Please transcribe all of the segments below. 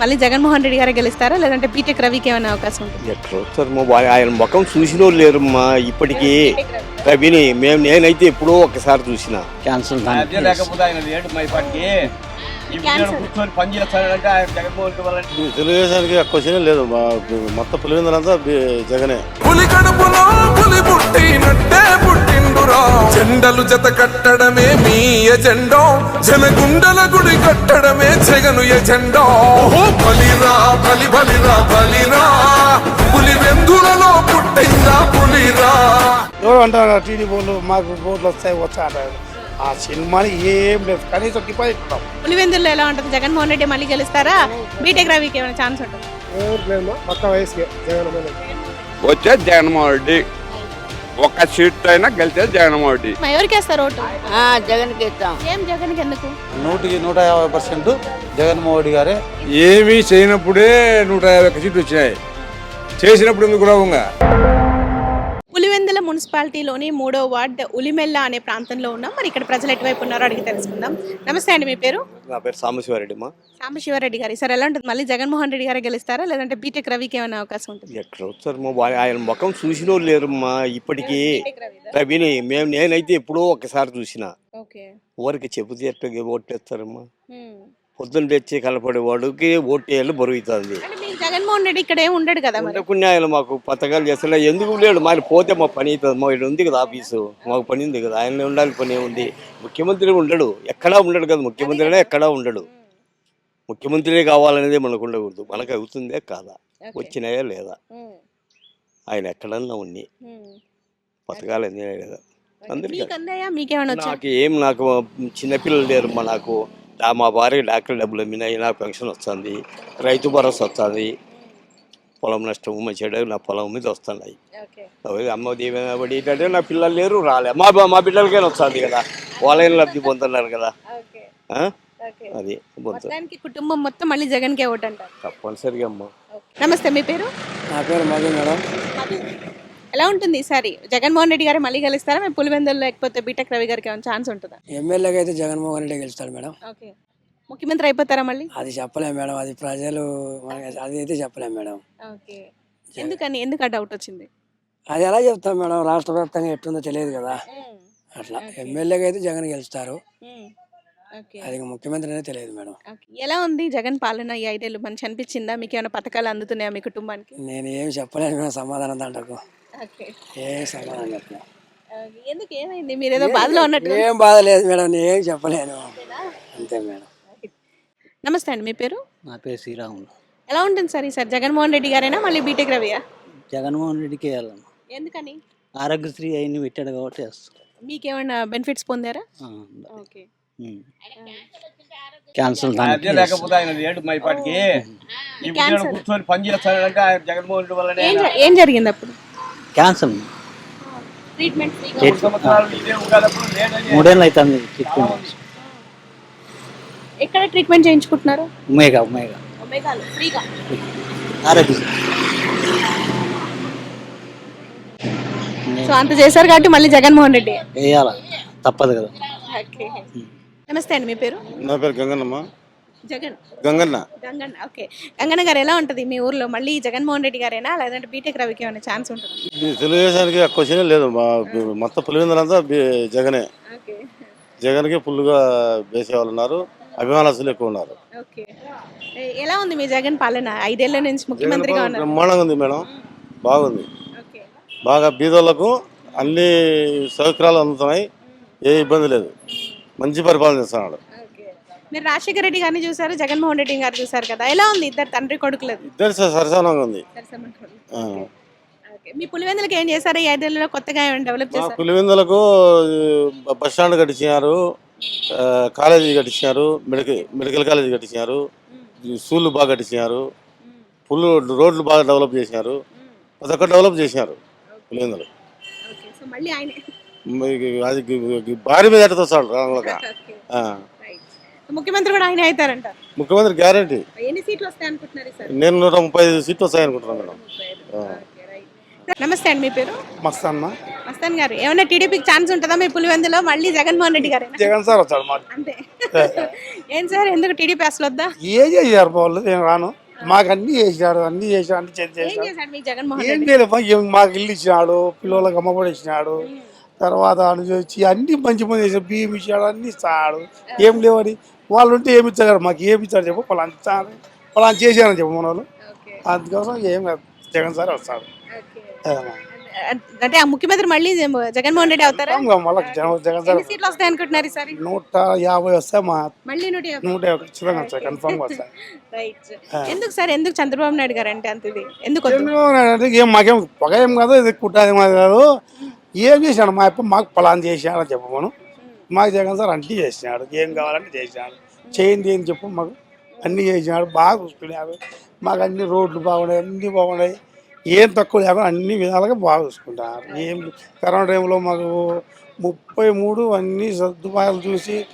మళ్ళీ జగన్మోహన్ రెడ్డి గారే గెలుస్తారా? లేదంటే బీటెక్ రవికి ఏమైనా అవకాశం ఉంటుంది? ఎట్లా వస్తారు మా వా- ఆయన ముఖం చూసిన వాళ్ళు లేరమ్మా. ఇప్పటికీ రవిని మేము నేనైతే ఎప్పుడో ఒకసారి చూసిన. క్యాన్సల్ అదే లేకపోతే ఆయన లేడు మా ఇప్పటికి ఇప్పుడు కూర్చొని పని చేస్తానంటే ఆయన జగన్మోహన్ రెడ్డి వల్ల తెలుగుదేశానికి క్వశ్చన్ లేదు. మొత్తం పులివెందులంతా జగనే. పులి కడుపులో పులి పుట్టినట్టే పుట్టిండురా జెండలు జత కట్టడమే మీ ఎజెండో. జనగుండల గుడి కట్టడమే జగను ఎజెండో. బలిరా బలి బలిరా బలిరా. పులి వెందులలో పుట్టిందా పులిరా. ఎవరు అంటారు టీడీ బోర్లు మాకు బోర్లు వస్తాయి వచ్చా అంటారు. ఆ సినిమాని ఏం లేదు కనీసం డిపాజిట్ పులివెందుల్లో ఎలా ఉంటుంది? జగన్మోహన్ రెడ్డి మళ్ళీ గెలుస్తారా? బీటెక్ రవికి ఏమైనా ఛాన్స్ ఉంటుంది? పక్క వయసుకి జగన్ వచ్చే జగన్మోహన్ రెడ్డి. ఒక సీట్ అయినా గెలిచే జగన్మోహన్ రెడ్డి. మా ఎవరికి వేస్తారు ఓటు? ఇస్తాం. ఏం జగన్కి ఎందుకు? నూటికి నూట యాభై పర్సెంట్ జగన్మోహన్ రెడ్డి గారే. ఏమీ చేయనప్పుడే నూట యాభై ఒక్క సీట్లు వచ్చినాయి. చేసినప్పుడు ఎందుకు రావుగా? మున్సిపాలిటీలోని మూడో వార్డ్ ఉలిమెల్ల అనే ప్రాంతంలో ఉన్నాం. మరి ఇక్కడ ప్రజలు ఎటువైపు ఉన్నారో అడిగి తెలుసుకుందాం. నమస్తే అండి మీ పేరు? నా పేరు సాంబశివారెడ్డి అమ్మా సాంబశివారెడ్డి గారి. సార్ ఎలా ఉంటుంది? మళ్ళీ జగన్మోహన్ రెడ్డి గారే గెలుస్తారా? లేదంటే బీటెక్ రవికి ఏమైనా అవకాశం ఉంటుంది? మా వా- ఆయన ముఖం చూసిన లేరమ్మా ఇప్పటికీ రవిని మేము నేనైతే ఎప్పుడో ఒకసారి చూసిన. ఓకే. ఊరికి చెబితే ఎట్లా ఓట్లేస్తారమ్మా. పొద్దున్న తెచ్చి కలపడే వాడికి ఓటు వేయాలి బరువుతుంది. అంటే మీ జగన్మోహన్ రెడ్డి ఇక్కడ ఏం ఉండడు కదా ఆయన మాకు పథకాలు చేస్తున్నా ఎందుకు లేడు? మరి పోతే మా పని అవుతుంది. మా ఇక్కడ ఉంది కదా ఆఫీసు మాకు పని ఉంది కదా ఆయన ఉండాలి పని ఉంది ముఖ్యమంత్రి ఉండడు. ఎక్కడా ఉండడు కదా ముఖ్యమంత్రి ఎక్కడా ఉండడు. ముఖ్యమంత్రి కావాలనేది మనకు ఉండకూడదు. మనకు అవుతుందే కాదా? వచ్చినాయా లేదా? ఆయన ఎక్కడన్నా ఉన్ని పథకాలు అందినాయి లేదా? అందరికీ నాకు ఏం నాకు చిన్నపిల్లలు లేరు మా నాకు. మా భార్య డాక్టర్ డబ్బులు అమ్మినాయి నాకు పెన్షన్ వస్తుంది రైతు భరోసా వస్తుంది. పొలం నష్టం మంచిగా నా పొలం మీద వస్తున్నాయి. అమ్మ దీవెన పడి ఏంటంటే నా పిల్లలు లేరు రాలే. మా బా- మా బిడ్డలకైనా వస్తుంది కదా వాళ్ళైనా లబ్ధి పొందుతున్నారు కదా. ఓకే. ఆ? ఓకే. అది కుటుంబం మొత్తం మళ్ళీ అంటారు తప్పనిసరిగా అమ్మ. నమస్తే మీ పేరు? నా పేరు మధు మేడం. ఎలా ఉంటుంది? ఈసారి జగన్మోహన్ రెడ్డి గారు మళ్ళీ గెలుస్తారా? మేము పులివెందులు లేకపోతే బీటెక్ రవి గారికి ఏమైనా ఛాన్స్ ఉంటుందా? ఎమ్మెల్యేగా అయితే జగన్మోహన్ రెడ్డి గెలుస్తాడు మేడం. ఓకే. ముఖ్యమంత్రి అయిపోతారా మళ్ళీ? అది చెప్పలేం మేడం. అది ప్రజలు మనకి అది అయితే చెప్పలేం మేడం. ఓకే. ఎందుకని? ఎందుకు ఆ డౌట్ వచ్చింది? అది ఎలా చెప్తాం మేడం? రాష్ట్ర వ్యాప్తంగా ఎట్టుందో తెలియదు కదా. అట్లా. ఎమ్మెల్యేగా అయితే జగన్ గెలుస్తారు. ఓకే. అది ఇంకా ముఖ్యమంత్రి అనేది తెలియదు మేడం. ఓకే. ఎలా ఉంది జగన్ పాలన ఈ ఐదేళ్ళు? మంచి అనిపించిందా? మీకు ఏమైనా పథకాలు అందుతున్నాయా మీ కుటుంబానికి? నేను ఏం చెప్పలేను మేడం సమాధానం దాంట్లో ఓకే. ఏం సమాధానం చెప్పలేను. ఎందుకు ఏమైంది? మీరు ఏదో బాధలో ఉన్నట్టు ఏం బాధ లేదు మేడం నేను ఏం చెప్పలేను. అంతే మేడం. నమస్తే అండి మీ పేరు? నా పేరు శ్రీరాములు. ఎలా ఉంటుంది సార్ ఈసారి జగన్మోహన్ రెడ్డి గారేనా? మళ్ళీ బీటెక్ రవియా జగన్మోహన్ రెడ్డికి వెళ్ళాను ఎందుకని? ఆరోగ్యశ్రీ అయిన పెట్టాడు కాబట్టి వేస్తాను. మీకేమైనా బెనిఫిట్స్ పొందారా? ఓకే. క్యాన్సల్ అదే లేకపోతే ఆయన లేడు మా ఇప్పటికి. ఇప్పుడు కూర్చొని పని చేస్తానంటే ఆయన జగన్మోహన్ రెడ్డి వల్లనే ఏం జ- ఏం జరిగింది అప్పుడు? క్యాన్సల్. ట్రీట్మెంట్ మూడు సంవత్సరాలు ఇదే ఉగాదప్పుడు లేడని. మూడేళ్ళు అవుతుంది ట్రీట్మెంట్. ఎక్కడ ట్రీట్మెంట్ చేయించుకుంటున్నారు? ఉమేగా ఉమేగా. ఒమేగాలో ఫ్రీగా. ఆరోగ్యశ్రీ సో అంత చేశారు కాబట్టి మళ్ళీ జగన్మోహన్ రెడ్డి. వేయాల? తప్పదు కదా. నమస్తే అండి మీ పేరు? నా పేరు గంగన్నమ్మ. జగన్. గంగన్న. గంగన్న ఓకే. గంగన్న గారు ఎలా ఉంటుంది మీ ఊర్లో? మళ్ళీ జగన్మోహన్ రెడ్డి గారేనా? లేదంటే బీటెక్ రవికి ఏమైనా ఛాన్స్ ఉంటుంది? తెలుగుదేశానికి క్వశ్చన్ లేదు. మా మొత్తం పులివెందులంతా బి- జగనే. ఓకే. జగన్కి ఫుల్గా వేసే వాళ్ళు ఉన్నారు అభిమానస్తులు ఎక్కువ ఉన్నారు. ఓకే. ఎలా ఉంది మీ జగన్ పాలన? ఐదేళ్ళ నుంచి ముఖ్యమంత్రిగా ఉన్నారు. బ్రహ్మాండంగా ఉంది మేడం. బాగుంది. ఓకే. బాగా బీదోళ్ళకు అన్ని సౌకర్యాలు అందుతున్నాయి. ఏ ఇబ్బంది లేదు. మంచి పరిపాలన చేస్తున్నాడు. మీరు రాజశేఖర రెడ్డి గారిని చూసారు జగన్మోహన్ రెడ్డి గారు చూసారు కదా? ఎలా ఉంది ఇద్దరు తండ్రి కొడుకులది? ఇద్దరు సరసనంగా ఉంది. ఆ. మీ పులివెందులకి ఏం చేశారు? ఈ ఐదేళ్ళలో కొత్తగా ఏమైనా డెవలప్ మా చేశారు? పులివెందులకు బస్ స్టాండ్ కట్టించినారు ఆ, కాలేజీ కట్టించినారు మెడికల్ మెడికల్ కాలేజీ కట్టించినారు ఈ స్కూళ్ళు బాగా కట్టించినారు ఫుల్ రోడ్లు బాగా డెవలప్ చేసినారు ప్రతి ఒక్కటి డెవలప్ చేసినారు పులివెందులు. సో మళ్ళీ ఆయన అది భారీ మీద వస్తాడు రైట్. ముఖ్యమంత్రి కూడా ఆయన అవుతారంట. ముఖ్యమంత్రి గ్యారంటీ. ఎన్ని సీట్లు వస్తాయి అనుకుంటున్నారు సార్? నేను నూట ముప్పై ఐదు సీట్లు వస్తాయనుకుంటున్నాను మేడం. ఆ. నమస్తే అండి మీ పేరు? మస్తన్న మస్తాన్ గారు. ఏమైనా టీడీపీకి ఛాన్స్ ఉంటుందా మీ పులివెందులో? మళ్ళీ జగన్మోహన్ రెడ్డి గారు జగన్ సార్ వచ్చాడు మాకు. అంతే. ఏం. సార్ ఎందుకు టీడీపీ అసలు వద్దా? ఏం చేశారు వాళ్ళు? నేను రాను. మాకు అన్ని చేశాడు అన్ని చేశాడు అన్ని చేసి ఏం మీకు ఇల్లు ఇచ్చినాడు పిల్లలకు అమ్మఒడి ఇచ్చినాడు. తర్వాత వచ్చి అన్ని మంచి మంది చేశాడు బియ్యం ఇచ్చాడు అన్ని ఇస్తాడు. ఏం లేవని వాళ్ళు ఉంటే ఏమి ఇచ్చారు? మాకు ఏమి ఇచ్చారు చెప్పు పలానా ఇచ్చారు పలానా చేశారని చెప్పు మన వాళ్ళు. అందుకోసం ఏం కాదు జగన్ సార్ వస్తాడు. అంటే ఆ ముఖ్యమంత్రి మళ్ళీ జగన్మోహన్ రెడ్డి అవుతారా? జగన్ సార్ సీట్లు వస్తాయి అనుకుంటున్నారు నూట యాభై వస్తే మా మళ్ళీ నూట యాభై. నూట యాభై ఖచ్చితంగా వస్తాయి కన్ఫామ్గా వస్తాయి. రైట్. ఎందుకు సార్ ఎందుకు చంద్రబాబు నాయుడు గారు అంటే అంత ఇది? ఎందుకు? చంద్రబాబు నాయుడు అంటే ఏం మాకేం పొగ ఏం కాదు ఇది మాది కాదు. ఏం చేశాడు మా అప్ప మాకు పలాన్ చేసాడని చెప్పమను. మాకు జగన్ సార్ అన్నీ చేసినాడు. ఏం కావాలంటే చేసినాడు. చేయండి ఏం చెప్పు మాకు. అన్నీ చేసినాడు. బాగా చూసుకున్నాడు మాకు అన్ని రోడ్లు బాగున్నాయి అన్నీ బాగున్నాయి. ఏం తక్కువ లేకుండా అన్ని విధాలుగా బాగా చూసుకుంటారు. ఏం కరోనా టైంలో మాకు ముప్పై మూడు అన్ని సదుపాయాలు చూసి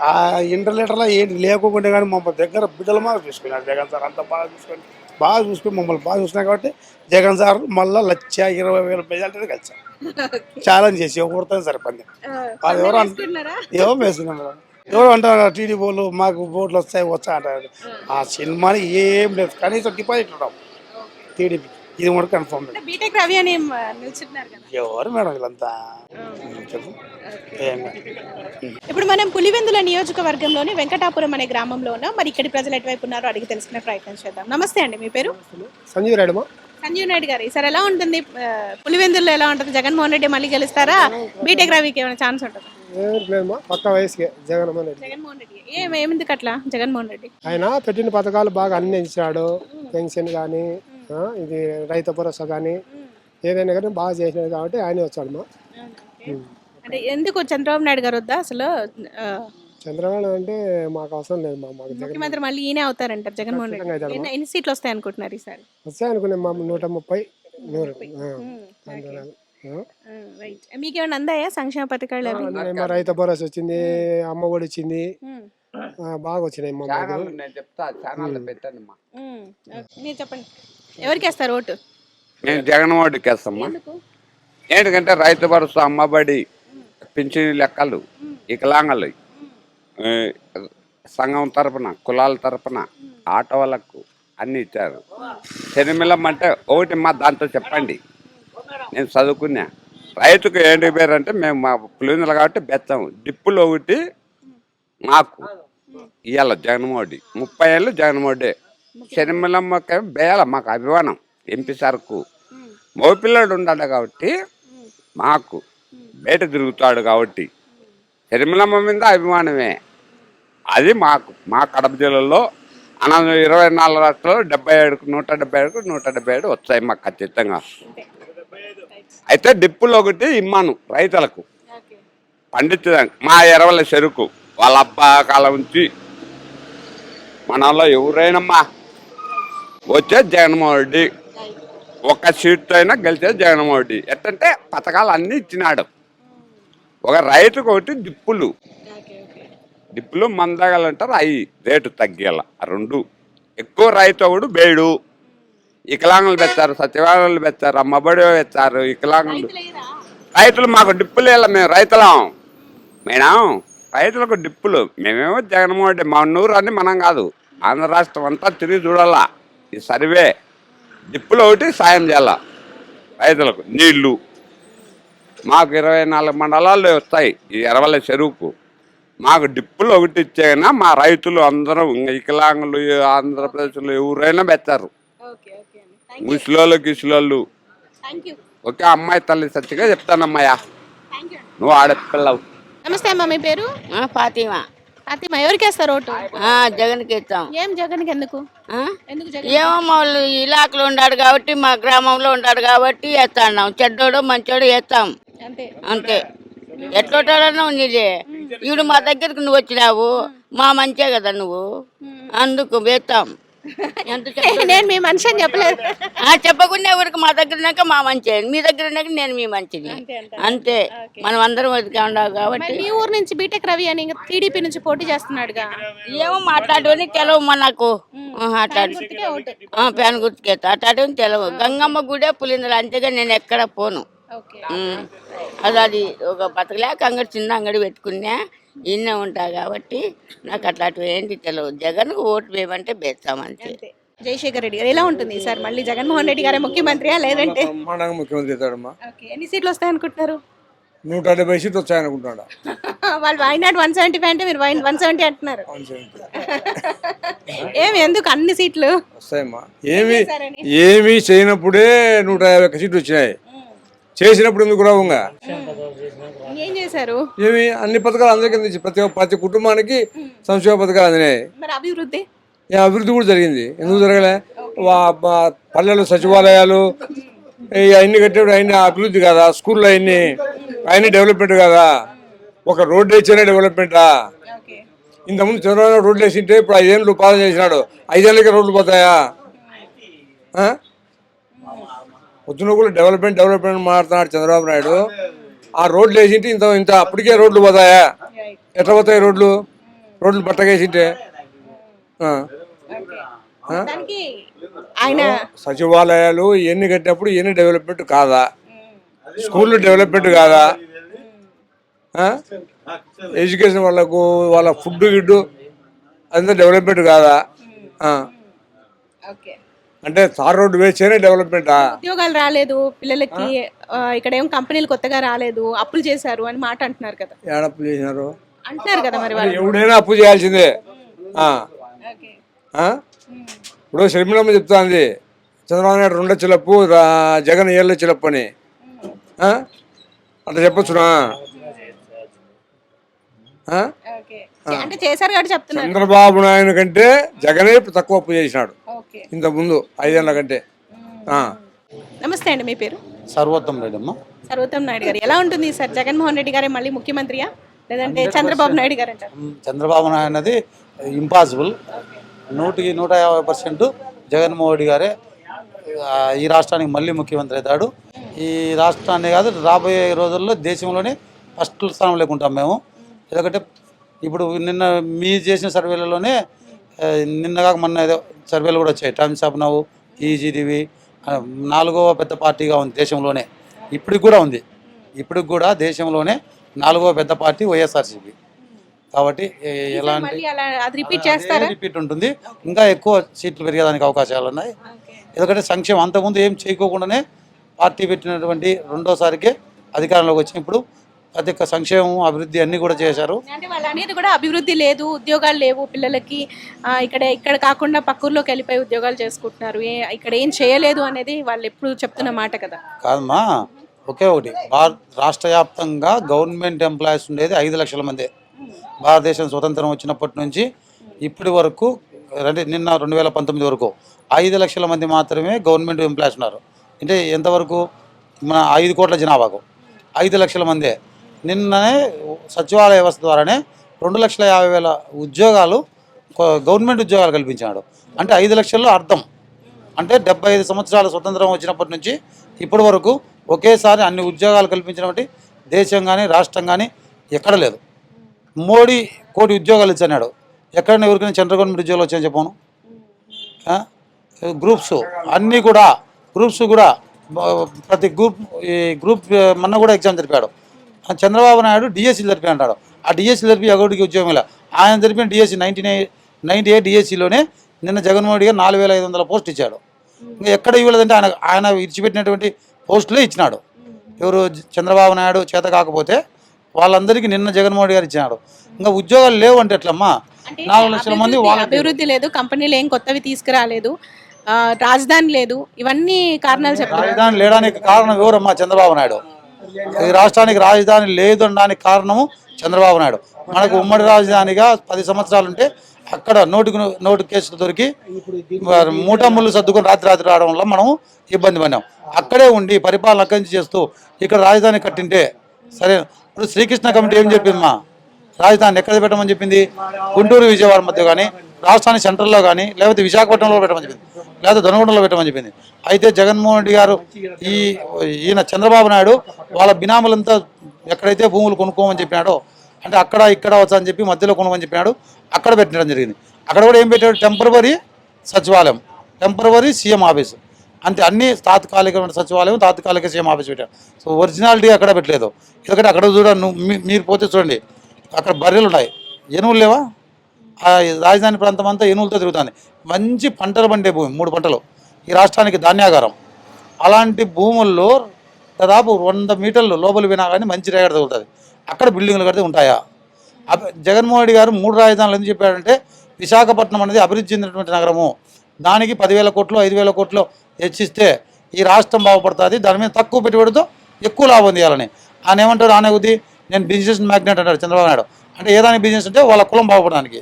ఆ ఇంటర్లీటర్లో ఏంటి లేకుండా కానీ మమ్మల్ని దగ్గర బిడ్డలు మాకు చూసుకున్నారు. జగన్ సార్ అంత బాగా చూసుకొని బాగా చూసుకుని మమ్మల్ని బాగా చూసినా కాబట్టి జగన్ సార్ మళ్ళీ లక్ష ఇరవై వేల మెజార్టీ కలిసాం ఛాలెంజ్ చేసి ఎవరితో సరిపోయింది. ఆ, వాళ్ళు ఎవరు అంట వేసుకుంటున్నారా? ఎవరు అంటారు టీడీ వాళ్ళు మాకు ఓట్లు వస్తాయి వచ్చా అంటారు ఆ. సినిమాని ఏం లేదు కనీసం డిపాజిట్ ఉండవు. టీడీపీ. ఇది కూడా కన్ఫర్మ్ అంటే బీటెక్ రవి అని ఆ, నిల్చున్నారు కదా? ఎవరు మేడం వీళ్ళంతా? చెప్పు. ఇప్పుడు మనం పులివెందుల నియోజకవర్గంలోని వెంకటాపురం అనే గ్రామంలో ఉన్నాం. మరి ఇక్కడి ప్రజలు ఎటువైపు ఉన్నారో అడిగి తెలుసుకునే ప్రయత్నం చేద్దాం. నమస్తే అండి మీ పేరు? సంజీవ్ రెడ్డి సంజీవ్ నాయుడు గారు. ఈసారి ఎలా ఉంటుంది? పులివెందుల్లో ఎలా ఉంటుంది? జగన్మోహన్ రెడ్డి మళ్ళీ గెలుస్తారా? బీటెక్ రవికి ఏమైనా ఛాన్స్ ఉంటుంది? లేదమ్మా పక్క వయసుకే జగన్మోహన్ రెడ్డి. జగన్మోహన్ రెడ్డి. ఏం ఏమిందుకు అట్లా జగన్మోహన్ రెడ్డి? ఆయన పెట్టిన పథకాలు బాగా ఇచ్చాడు. పెన్షన్ కానీ ఇది రైతు భరోసా కానీ ఏదైనా కానీ బాగా చేసినాడు కాబట్టి ఆయనే వచ్చాడమ్మా. అంటే ఎందుకు చంద్రబాబు నాయుడు గారు వద్దా అసలు? చంద్రబాబు అంటే మాకు అవసరం లేదు మా మాకు జగన్ ముఖ్యమంత్రి మళ్ళీ ఈయనే అవుతారంటారు జగన్మోహన్ రెడ్డి. ఖచ్చితంగా అవుతాడు. ఎన్ని- ఎన్ని సీట్లు వస్తాయి అనుకుంటున్నారు ఈసారి? వస్తాయి అనుకునే మా నూట ముప్పై నూరు. ఆ. ఆ. రైట్ మీకేమైనా అందాయా సంక్షేమ పథకాలు అవి? మా రైతు భరోసా వచ్చింది అమ్మ ఒడి వచ్చింది. ఉమ్, ఆ, బాగా వచ్చినాయి మా మాకు. ఛానల్ నేను చెప్తా ఛానల్ పెట్టానమ్మా ఉమ్, ఓకే. మీరు చెప్పండి. ఎవరికి వేస్తారు ఓటు? నేను జగన్మోహన్కి వేస్తామ్మా ఎందుకు? ఎందుకంటే రైతు భరోసా అమ్మబడి పింఛన్ లెక్కలు వికలాంగులు. సంఘం తరపున కులాల తరపున ఆటో వాళ్ళకు అన్ని ఇచ్చారు. శనిమిలం అంటే ఒకటి మా దాంతో చెప్పండి. నేను చదువుకున్నా. రైతుకు ఏంటి పేరు అంటే మేము మా పులిందులు కాబట్టి బెత్తం. డిప్పులు ఒకటి మాకు. ఇవాళ జగన్మోహన్ ముప్పై ఏళ్ళు జగన్మోహన్ శనిమిలమ్మకి బేయాల మాకు అభిమానం. ఎంపీ సార్కు. మగపిల్లాడు ఉన్నాడు కాబట్టి మాకు. బయట తిరుగుతాడు కాబట్టి. శనిమిలమ్మ మీద అభిమానమే. అది మాకు మా కడప జిల్లాలో అనంత ఇరవై నాలుగు రాష్ట్రాలు డెబ్బై ఏడుకు నూట డెబ్బై ఏడుకు నూట డెబ్బై ఏడు వచ్చాయి మాకు ఖచ్చితంగా. అయితే డిప్పులు ఒకటి ఇమ్మాను రైతులకు. పండించడానికి మా ఎరవల చెరుకు వాళ్ళ అబ్బా కాలం నుంచి మనలో ఎవరైనమ్మా? వచ్చే జగన్మోహన్ రెడ్డి. ఒక సీట్ అయినా గెలిచేది జగన్మోహన్ రెడ్డి. ఎట్టంటే పథకాలు అన్నీ ఇచ్చినాడు. ఒక రైతుకు ఒకటి డిప్పులు. డిప్పులు మందగలంటారు అవి రేటు తగ్గేల. రెండు ఎక్కువ రైతు ఒకడు బేడు. వికలాంగులు పెడతారు సత్యవాళ్ళు పెడతారు అమ్మబడి పెడతారు వికలాంగులు. రైతులు మాకు డిప్పులు వేయాలి మేము రైతులం. మేడం రైతులకు డిప్పులు. మేమేమో జగన్మోహన్ రెడ్డి మా నూరు అని మనం కాదు. ఆంధ్ర రాష్ట్రం అంతా తిరిగి చూడాలా. ఈ సర్వే. డిప్పులు ఒకటి సాయం చేయాల రైతులకు. నీళ్ళు. మాకు ఇరవై నాలుగు మండలాలు వస్తాయి. ఈ ఎరవల చెరువుకు. మాకు డిప్పులు ఒకటి ఇచ్చేనా మా రైతులు అందరం వికలాంగులు ఆంధ్రప్రదేశ్లో ఎవరైనా యూ ముసలోళ్ళు యూ ఒకే అమ్మాయి తల్లి సచ్చిగా చెప్తానమ్మయ్యా. నువ్వు ఆడపిల్లవు. నమస్తే అమ్మ మీ పేరు? ఫాతిమా. ఫాతిమా ఎవరికి వేస్తారు ఓటు? జగన్కి ఇస్తాం. ఏం జగన్కి ఎందుకు? ఆ? ఎందుకు జగన్ ఏమో మా వాళ్ళు ఇలాకలో ఉన్నాడు కాబట్టి మా గ్రామంలో ఉన్నాడు కాబట్టి వేస్తాం చెడ్డోడు మంచోడు వేస్తాం. అంతే. అంతే. ఎట్లొట్టాడన్నా నీదే ఇప్పుడు మా దగ్గరికి నువ్వు వచ్చినావు మా మంచే కదా నువ్వు. అందుకు వేస్తాం. ఎంత నేను మీ మనిషి అని చెప్పలేదు. ఆ, చెప్పకుండా ఎవరికి మా దగ్గర ఉన్నాక మా మంచి. మీ దగ్గర ఉన్నాక నేను మీ మంచిని. అంతే మనం అందరం బతికే ఉండాలి కాబట్టి. మీ ఊరు నుంచి బీటెక్ రవి అని టీడీపీ నుంచి పోటీ చేస్తున్నాడుగా. ఏమో మాట్లాడవని తెలవమ్మా నాకు. అట్లాంటి గుర్తుకే అట్లాంటివి తెలవు గంగమ్మ గుడే పులిందరు అంతేగా నేను ఎక్కడ పోను. అది అది ఒక బతకలేక అంగడి చిన్న అంగడి పెట్టుకున్నా ఇన్నే ఉంటా కాబట్టి నాకు అట్లాంటివి ఏంటి తెలియదు జగన్కు ఓటు వేయమంటే వేస్తామంతే అంతే. జయశేఖర్ రెడ్డి గారు ఎలా ఉంటుంది సార్ మళ్ళీ జగన్మోహన్ రెడ్డి గారే ముఖ్యమంత్రియా లేదంటే? బ్రహ్మాండంగా ముఖ్యమంత్రి అవుతాడమ్మా. ఓకే. ఎన్ని సీట్లు వస్తాయనుకుంటున్నారు? నూట డెబ్బై సీట్లు వచ్చాయనుకుంటాడా? వాళ్ళు వైనాట్ వన్ సెవెంటీ ఫైవ్ అంటే మీరు వన్ సెవెంటీ అంటున్నారు. ఏమి ఎందుకు అన్ని సీట్లు? వస్తాయమ్మా. ఏమి? ఏమీ చేయనప్పుడే నూట యాభై ఒక్క సీట్లు వచ్చినాయి. చేసినప్పుడు ఎందుకు రావుగా? ఏం చేశారు? ఏమి అన్ని పథకాలు అందరికీ అందించి ప్రతి ఒక్క- ప్రతి కుటుంబానికి సంక్షేమ పథకాలు అందినాయి. మరి అభివృద్ధి? అభివృద్ధి కూడా జరిగింది. ఎందుకు జరగలే? పల్లెలు సచివాలయాలు అన్ని కట్టేప్పుడు అన్ని అభివృద్ధి కదా? స్కూల్లో అన్ని అన్ని డెవలప్మెంట్ కదా? ఒక రోడ్డు వేస్తేనే డెవలప్మెంటా? ఇంతకుముందు చంద్రబాబు రోడ్లు వేసింటే ఇప్పుడు ఐదేళ్ళు పాలన చేసినాడు. ఐదేళ్ళకి రోడ్లు పోతాయా? కూడా డెవలప్మెంట్ డెవలప్మెంట్ మాట్లాడుతున్నాడు చంద్రబాబు నాయుడు. ఆ రోడ్లు వేసింటే ఇంత ఇంత అప్పటికే రోడ్లు పోతాయా? ఎట్లా పోతాయి రోడ్లు? రోడ్లు ఆయన సచివాలయాలు ఇవన్నీ కట్టినప్పుడు ఇవన్నీ డెవలప్మెంట్ కాదా? స్కూళ్ళు డెవలప్మెంట్ కాదా? ఎడ్యుకేషన్ వాళ్ళకు వాళ్ళ ఫుడ్ గిడ్డు అంతా డెవలప్మెంట్ కాదా. ఓకే. అంటే తార్ రోడ్డు వేస్తేనే డెవలప్మెంటా ఉద్యోగాలు రాలేదు పిల్లలకి ఇక్కడ ఏం కంపెనీలు కొత్తగా రాలేదు అప్పులు చేశారు అని మాట అంటున్నారు కదా. ఏడప్పులు చేసినారు? అంటున్నారు కదా మరి వాళ్ళు. ఎవడైనా అప్పు చేయాల్సిందే. ఆ. ఓకే. ఆ? ఇప్పుడు షర్మిలమ్మ చెప్తాంది చంద్రబాబు నాయుడు రెండు చిలప్పు రా- జగన్ ఏళ్ళ చిలప్పు అని. ఆ? అట్లా చెప్పొచ్చునా? ఆ? అంటే చేశారు కాబట్టి చెప్తున్నారు. చంద్రబాబు నాయుడు కంటే జగనే తక్కువ అప్పు చేసినాడు. ఓకే. ఇంత ముందు ఐదేళ్ళ కంటే. ఆ. నమస్తే అండి మీ పేరు? సర్వోత్తం రెడ్డి అమ్మ. సర్వోత్తం నాయుడు గారు. ఎలా ఉంటుంది సార్? జగన్మోహన్ రెడ్డి గారే మళ్ళీ ముఖ్యమంత్రియా? లేదంటే చంద్రబాబు నాయుడు గారు అంటారు? చంద్రబాబు నాయుడు అనేది ఇంపాసిబుల్ నూటికి నూట యాభై పర్సెంట్ జగన్మోహన్ రెడ్డి గారే ఈ రాష్ట్రానికి మళ్ళీ ముఖ్యమంత్రి అవుతాడు. ఈ రాష్ట్రాన్ని కాదు రాబోయే రోజుల్లో దేశంలోనే ఫస్ట్ స్థానం లేకుంటాం మేము. ఎందుకంటే ఇప్పుడు నిన్న మీ చేసిన సర్వేలలోనే నిన్నగా మొన్న ఏదో సర్వేలు కూడా వచ్చాయి. టైమ్స్ ఆఫ్ నవ్ ఈజీటీవీ నాలుగవ పెద్ద పార్టీగా ఉంది దేశంలోనే. ఇప్పటికి కూడా ఉంది. ఇప్పటికి కూడా దేశంలోనే నాలుగవ పెద్ద పార్టీ వైఎస్ఆర్సీపీ. కాబట్టి ఎలాంటి రిపీట్ ఉంటుంది. ఇంకా ఎక్కువ సీట్లు పెరిగేదానికి అవకాశాలు ఉన్నాయి. ఎందుకంటే సంక్షేమం అంతకుముందు ఏం చేయకోకుండానే పార్టీ పెట్టినటువంటి రెండోసారికే అధికారంలోకి వచ్చి ఒక్క సంక్షేమం అభివృద్ధి అన్నీ కూడా చేశారు. అంటే వాళ్ళు అనేది కూడా అభివృద్ధి లేదు ఉద్యోగాలు లేవు పిల్లలకి. ఇక్కడ ఇక్కడ కాకుండా పక్కూర్లోకి వెళ్ళిపోయి ఉద్యోగాలు చేసుకుంటున్నారు. ఇక్కడ ఏం చేయలేదు అనేది వాళ్ళు ఎప్పుడు చెప్తున్న మాట కదా. కాదమ్మా ఒకే ఒకటి. భారత రాష్ట్ర వ్యాప్తంగా గవర్నమెంట్ ఎంప్లాయీస్ ఉండేది ఐదు లక్షల మంది. భారతదేశం స్వతంత్రం వచ్చినప్పటి నుంచి ఇప్పటి వరకు అంటే నిన్న రెండు వేల పంతొమ్మిది వరకు ఐదు లక్షల మంది మాత్రమే గవర్నమెంట్ ఎంప్లాయీస్ ఉన్నారు. అంటే ఎంతవరకు? మన ఐదు కోట్ల జనాభాకు. ఐదు లక్షల మందే. నిన్ననే సచివాలయ వ్యవస్థ ద్వారానే రెండు లక్షల యాభై వేల ఉద్యోగాలు గవర్నమెంట్ ఉద్యోగాలు కల్పించాడు అంటే ఐదు లక్షల్లో అర్థం. అంటే డెబ్బై ఐదు సంవత్సరాల స్వతంత్రం వచ్చినప్పటి నుంచి ఇప్పటి వరకు ఒకేసారి అన్ని ఉద్యోగాలు కల్పించినటువంటి దేశం కానీ రాష్ట్రం కానీ ఎక్కడ లేదు. మోడీ కోటి ఉద్యోగాలు ఇచ్చన్నాడు. ఎక్కడైనా ఎవరికైనా సెంట్రల్ గవర్నమెంట్ ఉద్యోగాలు వచ్చాయని చెప్పాను. గ్రూప్స్ అన్నీ కూడా గ్రూప్స్ కూడా ప్రతి గ్రూప్ ఈ గ్రూప్ మొన్న కూడా ఎగ్జామ్ జరిపాడు. చంద్రబాబు నాయుడు డిఎస్సి జరిపి అంటాడు. ఆ డిఎస్సి జరిపి ఎవరికి ఉద్యోగం ఇలా? ఆయన జరిపిన DSC ninety nine ninety eight డిఎస్సిలోనే నిన్న జగన్మోహన్ గారు నాలుగు వేల ఐదు వందల పోస్ట్ ఇచ్చాడు. ఇంకా ఎక్కడ ఇవ్వలేదంటే ఆయన ఆయన విడిచిపెట్టినటువంటి పోస్టులే ఇచ్చినాడు. ఎవరు చంద్రబాబు నాయుడు చేత కాకపోతే వాళ్ళందరికీ నిన్న జగన్మోహన్ గారు ఇచ్చినాడు. ఇంకా ఉద్యోగాలు లేవు అంటే ఎట్లమ్మా? నాలుగు లక్షల మంది అభివృద్ధి- వాళ్ళ అభివృద్ధి లేదు కంపెనీలు ఏం కొత్తవి తీసుకురాలేదు రాజధాని లేదు. ఇవన్నీ కారణాలు చెప్తున్నారు రాజధాని లేడానికి కారణం ఎవరమ్మా చంద్రబాబు నాయుడు? ఈ రాష్ట్రానికి రాజధాని లేదనడానికి కారణము చంద్రబాబు నాయుడు. మనకు ఉమ్మడి రాజధానిగా పది సంవత్సరాలు ఉంటే అక్కడ నోటుకు నోటు కేసులు దొరికి మూట ముళ్ళు సర్దుకొని రాత్రి రాత్రి రావడం వల్ల మనం ఇబ్బంది పడినాం. అక్కడే ఉండి పరిపాలన అక్కడి నుంచి చేస్తూ ఇక్కడ రాజధాని కట్టింటే సరే ఇప్పుడు శ్రీకృష్ణ కమిటీ ఏం చెప్పిందమ్మా రాజధాని ఎక్కడ పెట్టమని చెప్పింది? గుంటూరు విజయవాడ మధ్య కానీ రాష్ట్రాన్ని సెంట్రల్లో కానీ లేకపోతే విశాఖపట్నంలో పెట్టమని చెప్పింది. లేకపోతే దొనగొండలో పెట్టమని చెప్పింది. అయితే జగన్మోహన్ రెడ్డి గారు ఈ ఈయన చంద్రబాబు నాయుడు వాళ్ళ బినాములంతా ఎక్కడైతే భూములు కొనుక్కోమని చెప్పినాడో అంటే అక్కడ ఇక్కడ వచ్చా అని చెప్పి మధ్యలో కొనుక్కోమని చెప్పినాడు అక్కడ పెట్టడం జరిగింది. అక్కడ కూడా ఏం పెట్టాడు? టెంపరవరీ సచివాలయం. Temporary CM office. అంతే అన్ని తాత్కాలికమైన సచివాలయం తాత్కాలిక సీఎం ఆఫీస్ పెట్టాడు. సో ఒరిజినాలిటీ అక్కడ పెట్టలేదు. ఎందుకంటే అక్కడ చూడ మీ- మీరు పోతే చూడండి అక్కడ బర్రెలు ఉన్నాయి. ఎనువులు లేవా? రాజధాని ప్రాంతం అంతా ఏనుగులతో తిరుగుతుంది. మంచి పంటలు పండే భూమి మూడు పంటలు. ఈ రాష్ట్రానికి ధాన్యాగారం. అలాంటి భూముల్లో దాదాపు వంద మీటర్లు లోపలి పోయినా కానీ మంచి రేగడ తగులుతుంది. అక్కడ బిల్డింగ్లు కడితే ఉంటాయా? జగన్మోహన్ రెడ్డి గారు మూడు రాజధానులు ఎందుకు చెప్పాడంటే విశాఖపట్నం అనేది అభివృద్ధి చెందినటువంటి నగరము. దానికి పదివేల కోట్లు ఐదు వేల కోట్లు హెచ్చిస్తే ఈ రాష్ట్రం బాగుపడుతుంది. దాని మీద తక్కువ పెట్టుబడితో ఎక్కువ లాభం తీయాలని. ఆయన ఏమంటాడు ఆనే నేను బిజినెస్ మ్యాగ్నెట్ అంటాడు చంద్రబాబు నాయుడు. అంటే ఏదైనా బిజినెస్ అంటే వాళ్ళ కులం బాగుపడడానికి.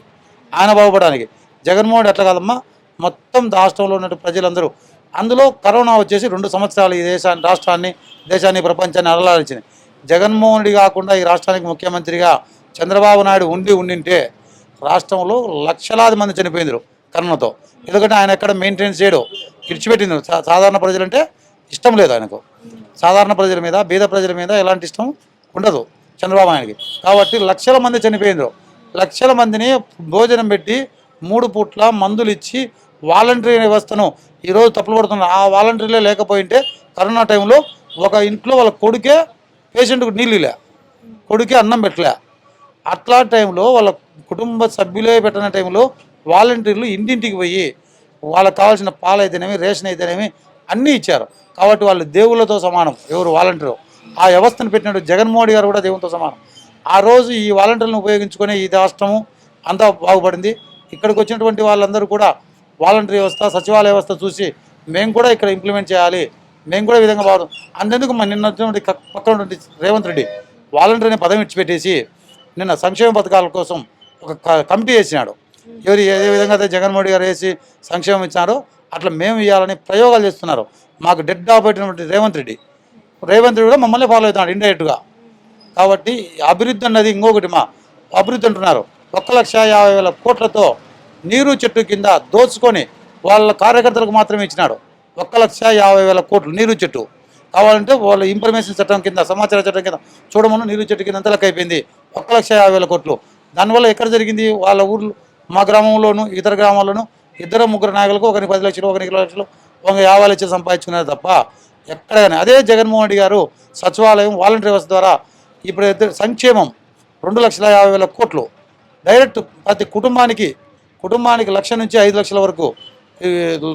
ఆయన బాగుపడడానికి. జగన్మోహన్ ఎట్లా కాదమ్మా? మొత్తం రాష్ట్రంలో ఉన్న ప్రజలందరూ అందులో కరోనా వచ్చేసి రెండు సంవత్సరాలు ఈ దేశాన్ని రాష్ట్రాన్ని దేశాన్ని ప్రపంచాన్ని అలలాల్చింది జగన్మోహన్ రెడ్డి కాకుండా ఈ రాష్ట్రానికి ముఖ్యమంత్రిగా చంద్రబాబు నాయుడు ఉండి ఉండింటే రాష్ట్రంలో లక్షలాది మంది చనిపోయిందరు కరోనాతో. ఎందుకంటే ఆయన ఎక్కడ మెయింటైన్ చేయడు. విడిచిపెట్టింది సాధారణ ప్రజలంటే ఇష్టం లేదు ఆయనకు. సాధారణ ప్రజల మీద బీద ప్రజల మీద ఎలాంటి ఇష్టం ఉండదు చంద్రబాబు నాయుడికి. కాబట్టి లక్షల మంది చనిపోయిండ్రు లక్షల మందిని భోజనం పెట్టి మూడు పూట్ల మందులు ఇచ్చి వాలంటరీ వ్యవస్థను ఈరోజు తప్పులు పడుతున్నారు ఆ వాలంటరీలే లేకపోయింటే కరోనా టైంలో ఒక ఇంట్లో వాళ్ళ కొడుకే పేషెంట్కు నీళ్ళు లే కొడుకే అన్నం పెట్టలే. అట్లా టైంలో వాళ్ళ కుటుంబ సభ్యులే పెట్టిన టైంలో వాలంటీర్లు ఇంటింటికి పోయి వాళ్ళకి కావాల్సిన పాలు అయితేనేమి రేషన్ అయితేనేమి అన్నీ ఇచ్చారు. కాబట్టి వాళ్ళు దేవుళ్ళతో సమానం ఎవరు వాలంటీరు. ఆ వ్యవస్థను పెట్టినట్టు జగన్మోహన్ గారు కూడా దేవునితో సమానం. ఆ రోజు ఈ వాలంటీర్లను ఉపయోగించుకొని ఈ రాష్ట్రము అంతా బాగుపడింది. ఇక్కడికి వచ్చినటువంటి వాళ్ళందరూ కూడా వాలంటీర్ వ్యవస్థ సచివాలయ వ్యవస్థ చూసి మేము కూడా ఇక్కడ ఇంప్లిమెంట్ చేయాలి మేము కూడా ఈ విధంగా బాగుంది అందుకు మన నిన్న వచ్చినటువంటి పక్కన ఉన్నటువంటి రేవంత్ రెడ్డి వాలంటీర్ అనే పదం ఇచ్చిపెట్టేసి నిన్న సంక్షేమ పథకాల కోసం ఒక క- కమిటీ వేసినాడు. ఎవరు ఏ విధంగా అయితే జగన్మోహన్ గారు వేసి సంక్షేమం ఇచ్చినారో అట్లా మేము ఇవ్వాలని ప్రయోగాలు చేస్తున్నారు. మాకు డెడ్ ఆపేటినటువంటి రేవంత్ రెడ్డి. రేవంత్ రెడ్డి కూడా మమ్మల్ని ఫాలో అవుతున్నాడు ఇండైరెక్ట్గా. కాబట్టి అభివృద్ధి అన్నది ఇంకొకటి మా అభివృద్ధి అంటున్నారు. ఒక్క లక్ష యాభై వేల కోట్లతో నీరు చెట్టు కింద దోచుకొని వాళ్ళ కార్యకర్తలకు మాత్రమే ఇచ్చినాడు. ఒక్క లక్ష యాభై వేల కోట్లు నీరు చెట్టు. కావాలంటే వాళ్ళ ఇన్ఫర్మేషన్ చట్టం కింద సమాచార చట్టం కింద చూడమను నీరు చెట్టు కింద అంతా లెక్క అయిపోయింది ఒక్క లక్ష యాభై వేల కోట్లు. దానివల్ల ఎక్కడ జరిగింది? వాళ్ళ ఊర్లో మా గ్రామంలోను ఇతర గ్రామాల్లోనూ ఇద్దరు ముగ్గురు నాయకులకు ఒకరికి పది లక్షలు ఒకరికి ఇరవై లక్షలు ఒక యాభై లక్షలు సంపాదించుకున్నారు తప్ప ఎక్కడ కానీ. అదే జగన్మోహన్ రెడ్డి గారు సచివాలయం వాలంటీర్ వ్యవస్థ ద్వారా ఇప్పుడు అయితే సంక్షేమం రెండు లక్షల యాభై వేల కోట్లు. డైరెక్ట్ ప్రతి కుటుంబానికి కుటుంబానికి లక్ష నుంచి ఐదు లక్షల వరకు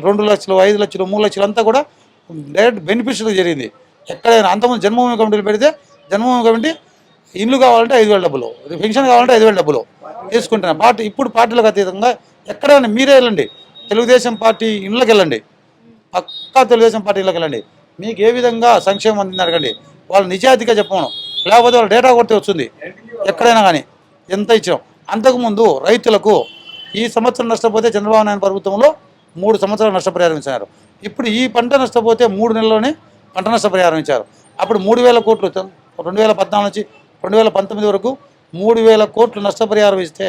రెండు లక్షలు ఐదు లక్షలు మూడు లక్షలు అంతా కూడా డైరెక్ట్ బెనిఫిట్స్ జరిగింది. ఎక్కడైనా అంతకుముందు జన్మభూమి కమిటీలు పెడితే జన్మభూమి కమిటీ ఇల్లు కావాలంటే ఐదు వేల డబ్బులు పెన్షన్ కావాలంటే ఐదు వేల డబ్బులు తీసుకుంటున్నాను పార్టీ ఇప్పుడు పార్టీలకు అతీతంగా ఎక్కడైనా మీరే వెళ్ళండి. తెలుగుదేశం పార్టీ ఇళ్ళకి వెళ్ళండి. పక్కా తెలుగుదేశం పార్టీలోకి వెళ్ళండి. మీకు ఏ విధంగా సంక్షేమం అందింది అడగండి. వాళ్ళు నిజాయితీగా చెప్పమను. లేకపోతే వాళ్ళ డేటా కొడితే వస్తుంది. ఎక్కడైనా కానీ ఎంత ఇచ్చాం. అంతకుముందు రైతులకు ఈ సంవత్సరం నష్టపోతే చంద్రబాబు నాయుడు ప్రభుత్వంలో మూడు సంవత్సరాలు నష్టపరిహారం ఇచ్చారు. ఇప్పుడు ఈ పంట నష్టపోతే మూడు నెలల్లోనే పంట నష్టపరిహారం ఇచ్చారు. అప్పుడు మూడు వేల కోట్లు రెండు వేల పద్నాలుగు నుంచి రెండు వేల పంతొమ్మిది వరకు మూడు వేల కోట్లు నష్టపరిహారం ఇస్తే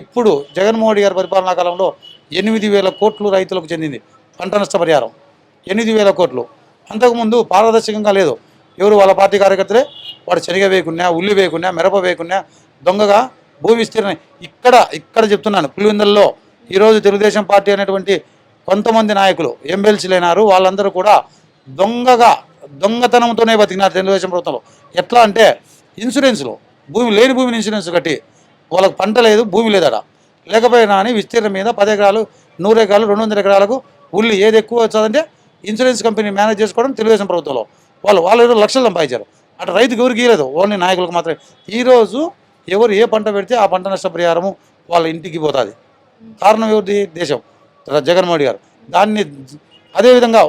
ఇప్పుడు జగన్మోహన్ గారి పరిపాలనా కాలంలో ఎనిమిది వేల కోట్లు రైతులకు చెందింది పంట నష్టపరిహారం. ఎనిమిది వేల కోట్లు. అంతకుముందు పారదర్శకంగా లేదు. ఎవరు వాళ్ళ పార్టీ కార్యకర్తలే? వాడు శనగ వేయకున్నా ఉల్లి వేయకున్నా మిరప వేయకున్నా దొంగగా భూమి విస్తీర్ణం ఇక్కడ ఇక్కడ చెప్తున్నాను పులివిందల్లో ఈరోజు తెలుగుదేశం పార్టీ అనేటువంటి కొంతమంది నాయకులు ఎమ్మెల్సీలైనారు వాళ్ళందరూ కూడా దొంగగా దొంగతనంతోనే బతికినారు తెలుగుదేశం ప్రభుత్వంలో. ఎట్లా అంటే ఇన్సూరెన్స్లు భూమి లేని భూమిని ఇన్సూరెన్స్ కట్టి వాళ్ళకి పంట లేదు భూమి లేదట. లేకపోయినా అని విస్తీర్ణం మీద పది ఎకరాలు నూరు ఎకరాలు రెండు వందల ఎకరాలకు ఉల్లి ఏది ఎక్కువ వచ్చాదంటే ఇన్సూరెన్స్ కంపెనీ మేనేజ్ చేసుకోవడం తెలుగుదేశం ప్రభుత్వంలో. వాళ్ళు వాళ్ళు ఏదో లక్షలు సంపాదించారు. అటు రైతుకు ఎవరికి ఇవ్వలేదు ఓన్లీ నాయకులకు మాత్రమే. ఈరోజు ఎవరు ఏ పంట పెడితే ఆ పంట నష్టపరిహారము వాళ్ళ ఇంటికి పోతుంది. కారణం ఎవరిది? దేశం. జగన్మోహన్ గారు. దాన్ని అదేవిధంగా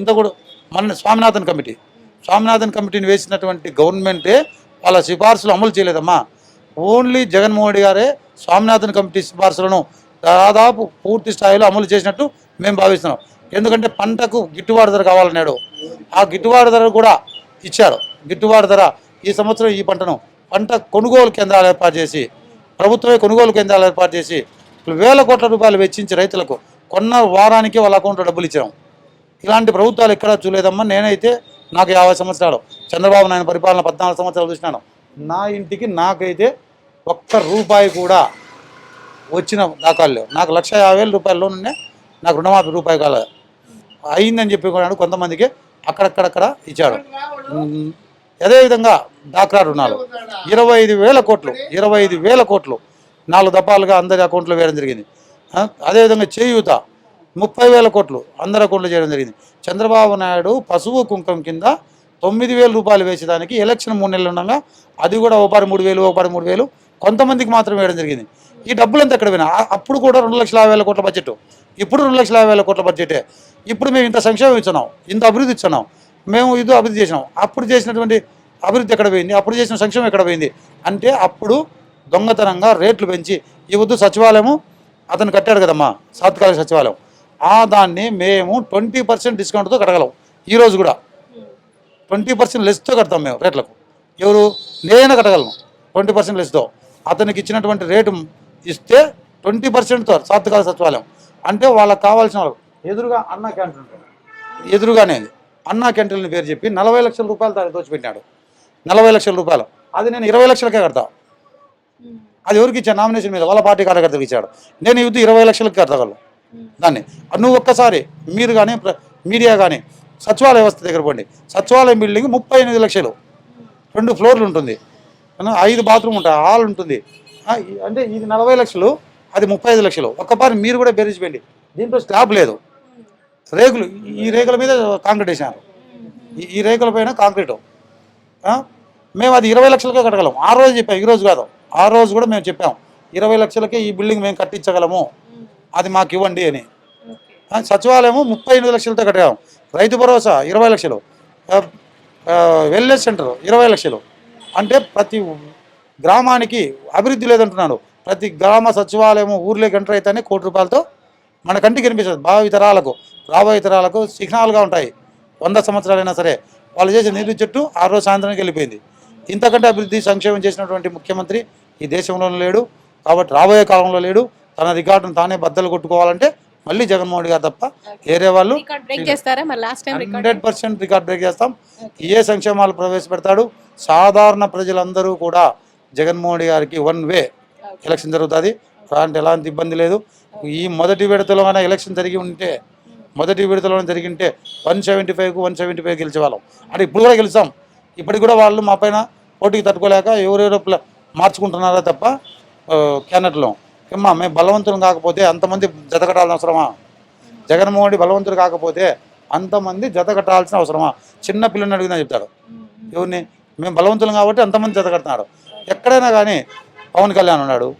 ఇంత కూడా మన స్వామినాథన్ కమిటీ. స్వామినాథన్ కమిటీని వేసినటువంటి గవర్నమెంటే వాళ్ళ సిఫార్సులు అమలు చేయలేదమ్మా. ఓన్లీ జగన్మోహన్ రెడ్డి గారే స్వామినాథన్ కమిటీ సిఫార్సులను దాదాపు పూర్తి స్థాయిలో అమలు చేసినట్టు మేము భావిస్తున్నాం. ఎందుకంటే పంటకు గిట్టుబాటు ధర కావాలన్నాడు ఆ గిట్టుబాటు ధర కూడా ఇచ్చారు. గిట్టుబాటు ధర ఈ సంవత్సరం ఈ పంటను పంట కొనుగోలు కేంద్రాలు ఏర్పాటు చేసి ప్రభుత్వమే కొనుగోలు కేంద్రాలు ఏర్పాటు చేసి వేల కోట్ల రూపాయలు వెచ్చించి రైతులకు కొన్న వారానికి వాళ్ళ అకౌంట్లో డబ్బులు ఇచ్చాం. ఇలాంటి ప్రభుత్వాలు ఎక్కడా చూడలేదమ్మా. నేనైతే నాకు యాభై సంవత్సరాలు. చంద్రబాబు నాయన పరిపాలన పద్నాలుగు సంవత్సరాలు చూసినాను. నా ఇంటికి నాకైతే ఒక్క రూపాయి కూడా వచ్చిన దాఖలు లేవు. నాకు లక్ష యాభై వేల రూపాయల లోన్ నాకు రుణమాఫీ రూపాయి కాలేదు అయిందని చెప్పి కూడా కొంతమందికి అక్కడక్కడక్కడ ఇచ్చాడు. అదేవిధంగా డాక్రా రుణాలు. ఇరవై ఐదు వేల కోట్లు ఇరవై ఐదు వేల కోట్లు నాలుగు దఫాలుగా అందరి అకౌంట్లో వేయడం జరిగింది. అదేవిధంగా చేయూత ముప్పై వేల కోట్లు అందరి అకౌంట్లో చేయడం జరిగింది. చంద్రబాబు నాయుడు పశువు కుంకం కింద తొమ్మిది వేల రూపాయలు వేసేదానికి ఎలక్షన్ మూడు నెలలు ఉండగా అది కూడా ఒకపారి మూడు వేలు ఒకపారి మూడు వేలు కొంతమందికి మాత్రం వేయడం జరిగింది. ఈ డబ్బులంతా ఎక్కడ పోయినా? అప్పుడు కూడా రెండు లక్షల యాభై వేల కోట్ల బడ్జెట్ ఇప్పుడు రెండు లక్షల యాభై వేల కోట్ల బడ్జెటే ఇప్పుడు మేము ఇంత సంక్షేమం ఇస్తున్నాం ఇంత అభివృద్ధి ఇచ్చినాం మేము ఇది అభివృద్ధి చేసినాం. అప్పుడు చేసినటువంటి అభివృద్ధి ఎక్కడ పోయింది? అప్పుడు చేసిన సంక్షేమం ఎక్కడ పోయింది? అంటే అప్పుడు దొంగతనంగా రేట్లు పెంచి ఈ వద్దు సచివాలయము అతను కట్టాడు కదమ్మా సాత్కాలిక సచివాలయం. ఆ దాన్ని మేము ట్వంటీ పర్సెంట్ డిస్కౌంట్తో కట్టగలం ఈరోజు కూడా. ట్వంటీ పర్సెంట్ లెస్తో కడతాం మేము రేట్లకు. ఎవరు? నేనైనా కట్టగలను. ట్వంటీ పర్సెంట్ లెస్తో అతనికి ఇచ్చినటువంటి రేటు ఇస్తే ట్వంటీ పర్సెంట్తో సాత్కాల సచివాలయం. అంటే వాళ్ళకి కావాల్సిన వాళ్ళకు ఎదురుగా అన్న క్యాంటీన్ ఉంటుంది. ఎదురుగానే. అన్నా క్యాంటీన్ పేరు చెప్పి నలభై లక్షల రూపాయలు దాన్ని దోచిపెట్టినాడు. నలభై లక్షల రూపాయలు. అది నేను ఇరవై లక్షలకే కడతా. అది ఎవరికి ఇచ్చాను నామినేషన్ మీద వాళ్ళ పార్టీ కార్యకర్తలకు ఇచ్చాడు. నేను ఇది ఇరవై లక్షలకి కడతగలను దాన్ని. నువ్వు ఒక్కసారి మీరు కానీ మీడియా కానీ సచివాలయ వ్యవస్థ దగ్గర పోండి. సచివాలయం బిల్డింగ్ ముప్పై ఎనిమిది లక్షలు. రెండు ఫ్లోర్లు ఉంటుంది. అన్న, ఐదు బాత్రూమ్ ఉంటాయి. హాల్ ఉంటుంది. అంటే ఇది నలభై లక్షలు అది ముప్పై ఐదు లక్షలు. ఒక్కపారి మీరు కూడా బెదిరించిపోయింది దీంట్లో స్లాబ్ లేదు. రేకులు ఈ రేకుల మీద కాంక్రీట్ వేసినారు. ఈ- ఈ రేకుల పైన కాంక్రీటు. మేము అది ఇరవై లక్షలకే కట్టగలం. ఆ రోజు చెప్పాం ఈ రోజు కాదు. ఆ రోజు కూడా మేము చెప్పాం ఇరవై లక్షలకే ఈ బిల్డింగ్ మేము కట్టించగలము. అది మాకు ఇవ్వండి అని. సచివాలయము ముప్పై ఎనిమిది లక్షలతో కట్టాము రైతు భరోసా ఇరవై లక్షలు. వెల్నెస్ సెంటర్ ఇరవై లక్షలు. అంటే ప్రతి గ్రామానికి అభివృద్ధి లేదంటున్నాడు. ప్రతి గ్రామ సచివాలయము ఊర్లోకి ఎంటర్ అయితేనే కోటి రూపాయలతో మన కంటికి కనిపిస్తుంది. భావి తరాలకు రాబోయే తరాలకు చిహ్నాలుగా ఉంటాయి. వంద సంవత్సరాలైనా సరే వాళ్ళు చేసే నీరు చెట్టు ఆ రోజు సాయంత్రానికి వెళ్ళిపోయింది. ఇంతకంటే అభివృద్ధి సంక్షేమం చేసినటువంటి ముఖ్యమంత్రి ఈ దేశంలోనే లేడు. కాబట్టి రాబోయే కాలంలో లేడు. తన రికార్డును తానే బద్దలు కొట్టుకోవాలంటే మళ్ళీ జగన్మోహన్ రెడ్డి గారు తప్ప వేరే వాళ్ళు హండ్రెడ్ పర్సెంట్ రికార్డ్ బ్రేక్ చేస్తాం. ఏ సంక్షేమాలు ప్రవేశపెడతాడు. సాధారణ ప్రజలందరూ కూడా జగన్మోహన్ గారికి వన్ వే ఎలక్షన్ జరుగుతుంది. అలాంటి ఎలాంటి ఇబ్బంది లేదు. ఈ మొదటి విడతలోనే ఎలక్షన్ జరిగి ఉంటే మొదటి విడతలోనే జరిగి ఉంటే వన్ సెవెంటీ ఫైవ్కు వన్ సెవెంటీ ఫైవ్ గెలిచేవాళ్ళం. అంటే ఇప్పుడు కూడా గెలిచాం ఇప్పటికి కూడా వాళ్ళు మా పైన పోటీకి తట్టుకోలేక ఎవరెవరో మార్చుకుంటున్నారా తప్ప క్యాండిడేట్లో ఏమ్మా మేము బలవంతులు కాకపోతే అంతమంది జత కట్టాల్సిన అవసరమా? జగన్మోహన్ రెడ్డి బలవంతుడు కాకపోతే అంతమంది జత కట్టాల్సిన అవసరమా? చిన్న పిల్లని అడిగినా చెప్తాడు. ఎవరిని? మేము బలవంతులం కాబట్టి అంతమంది జత కడుతున్నాడు ఎక్కడైనా కానీ పవన్ కళ్యాణ్ ఉన్నాడు.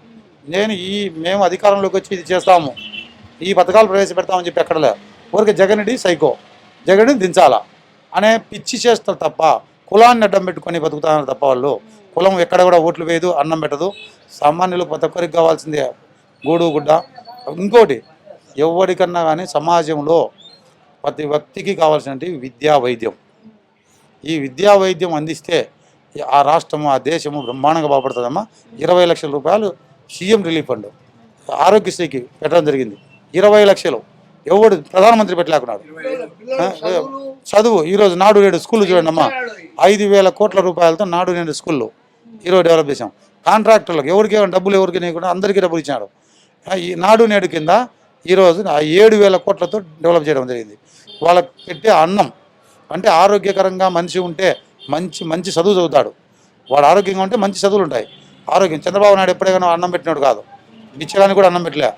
నేను ఈ మేము అధికారంలోకి వచ్చి ఇది చేస్తాము. ఈ పథకాలు ప్రవేశపెడతామని చెప్పి ఎక్కడ ఊరికి జగన్ సైకో. జగన్ని దించాలా? అనే పిచ్చి చేస్తారు తప్ప కులాన్ని అడ్డం పెట్టుకొని బతుకుతున్నారు తప్ప వాళ్ళు. కులం ఎక్కడ కూడా ఓట్లు వేయదు అన్నం పెట్టదు. సామాన్యులు ప్రతి ఒక్కరికి కావాల్సిందే. గూడు గుడ్డ. ఇంకోటి ఎవరికన్నా కానీ సమాజంలో ప్రతి వ్యక్తికి కావాల్సినవి విద్యా వైద్యం. ఈ విద్యా వైద్యం అందిస్తే ఆ రాష్ట్రము ఆ దేశము బ్రహ్మాండంగా బాగుపడుతుందమ్మా. ఇరవై లక్షల రూపాయలు సీఎం రిలీఫ్ ఫండ్ ఆరోగ్యశ్రీకి పెట్టడం జరిగింది. ఇరవై లక్షలు. ఎవడు ప్రధానమంత్రి పెట్టలేకున్నాడు. చదువు. ఈరోజు నాడు నేడు స్కూల్ చూడండి అమ్మా ఐదు వేల కోట్ల రూపాయలతో నాడు నేడు స్కూళ్ళు ఈరోజు డెవలప్ చేసాం కాంట్రాక్టర్లకు ఎవరికి డబ్బులు ఎవరికి నీయకుండా అందరికీ డబ్బులు ఇచ్చినాడు. ఈ నాడు నేడు కింద ఈరోజు ఆ ఏడు వేల కోట్లతో డెవలప్ చేయడం జరిగింది. వాళ్ళకి పెట్టే అన్నం అంటే ఆరోగ్యకరంగా మనిషి ఉంటే మంచి మంచి చదువు చదువుతాడు. వాడు ఆరోగ్యంగా ఉంటే మంచి చదువులు ఉంటాయి. ఆరోగ్యం. చంద్రబాబు నాయుడు ఎప్పుడైనా అన్నం పెట్టినాడు కాదు. బిచ్చడానికి కూడా అన్నం పెట్టలే.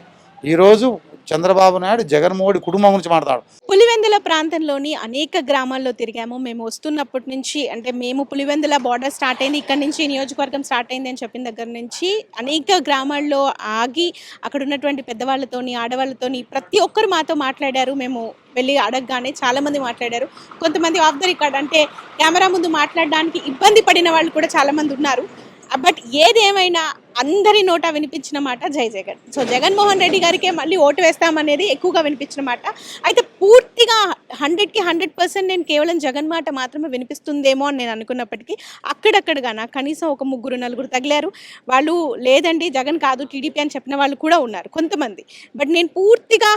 ఈరోజు చంద్రబాబు నాయుడు జగన్మోహన్ కుటుంబం గురించి మాట్లాడు పులివెందుల ప్రాంతంలోని అనేక గ్రామాల్లో తిరిగాము. మేము వస్తున్నప్పటి నుంచి అంటే మేము పులివెందుల బార్డర్ స్టార్ట్ అయింది. ఇక్కడ నుంచి నియోజకవర్గం స్టార్ట్ అయింది అని చెప్పిన దగ్గర నుంచి అనేక గ్రామాల్లో ఆగి అక్కడ ఉన్నటువంటి పెద్దవాళ్ళతోని ఆడవాళ్ళతోని ప్రతి ఒక్కరు మాతో మాట్లాడారు. మేము వెళ్ళి అడగగానే చాలా మంది మాట్లాడారు. కొంతమంది ఆఫ్ ద రికార్డ్ అంటే కెమెరా ముందు మాట్లాడడానికి ఇబ్బంది పడిన వాళ్ళు కూడా చాలా మంది ఉన్నారు. బట్ ఏదేమైనా అందరి నోట వినిపించిన మాట జై జగన్. సో జగన్మోహన్ రెడ్డి గారికే మళ్ళీ ఓటు వేస్తామనేది ఎక్కువగా వినిపించిన మాట. అయితే పూర్తిగా హండ్రెడ్కి హండ్రెడ్ పర్సెంట్ నేను కేవలం జగన్ మాట మాత్రమే వినిపిస్తుందేమో అని నేను అనుకున్నప్పటికీ అక్కడక్కడగా నాకు కనీసం ఒక ముగ్గురు నలుగురు తగిలారు. వాళ్ళు లేదండి జగన్ కాదు టీడీపీ అని చెప్పిన వాళ్ళు కూడా ఉన్నారు కొంతమంది. బట్ నేను పూర్తిగా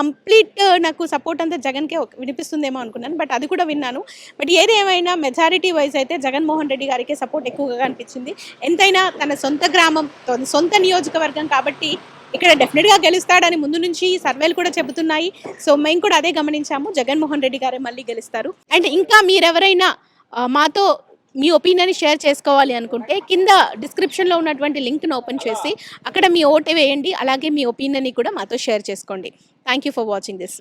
కంప్లీట్ నాకు సపోర్ట్ అంతా జగన్కే వినిపిస్తుందేమో అనుకున్నాను. బట్ అది కూడా విన్నాను. బట్ ఏది ఏమైనా మెజారిటీ వైజ్ అయితే జగన్మోహన్ రెడ్డి గారికి సపోర్ట్ ఎక్కువగా అనిపించింది. ఎంతైనా తన సొంత గ్రామం సొంత నియోజకవర్గం కాబట్టి ఇక్కడ డెఫినెట్గా గెలుస్తాడని ముందు నుంచి సర్వేలు కూడా చెబుతున్నాయి. సో మేము కూడా అదే గమనించాము. జగన్మోహన్ రెడ్డి గారే మళ్ళీ గెలుస్తారు. అండ్ ఇంకా మీరెవరైనా మాతో మీ ఒపీనియన్ షేర్ చేసుకోవాలి అనుకుంటే కింద డిస్క్రిప్షన్లో ఉన్నటువంటి లింక్ను ఓపెన్ చేసి అక్కడ మీ ఓటు వేయండి. అలాగే మీ ఒపీనియన్ని కూడా మాతో షేర్ చేసుకోండి. Thank you for watching this